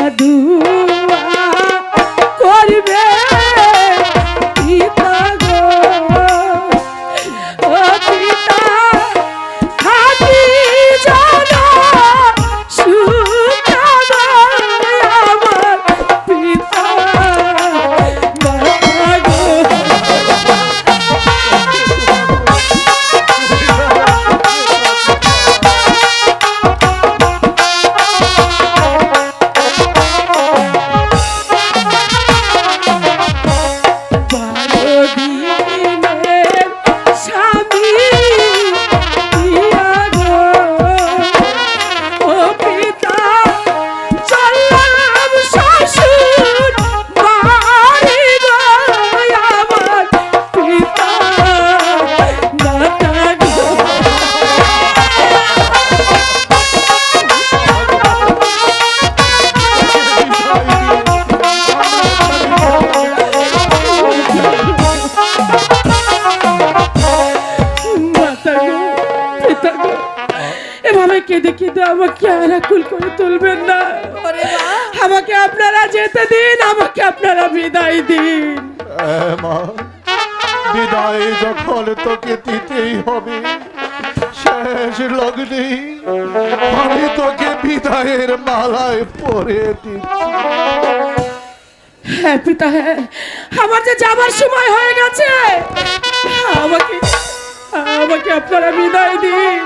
সাধু baby. কেঁদে আমাকে আর আকুল করে তুলবেন না। আমাকে আপনারা যেতে দিন আমাকে আপনারা বিদায় দিন। এ মা বিদায় যখন তোকে দিতেই হবে শেষ লগ্নে আমি তোকে বিদায়ের মালায় পরে দিচ্ছি। হ্যাঁ পিতা হ্যাঁ। আমার যে যাবার সময় হয়ে গেছে আমাকে আমাকে আপনারা বিদায় দিন।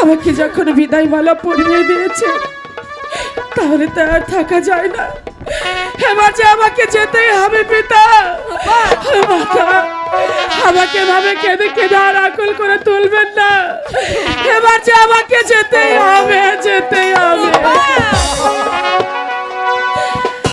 আমাকে যখন বিদায় মালা পরিয়ে দিয়েছে, তাহলে তা আর থাকা যায় না। এবার যে আমাকে যেতেই হবে পিতা মাতা আমাকে ভাবে কেঁদে কেঁদে আর আকুল করে তুলবেন না। এবার যে আমাকে যেতেই হবে, যেতেই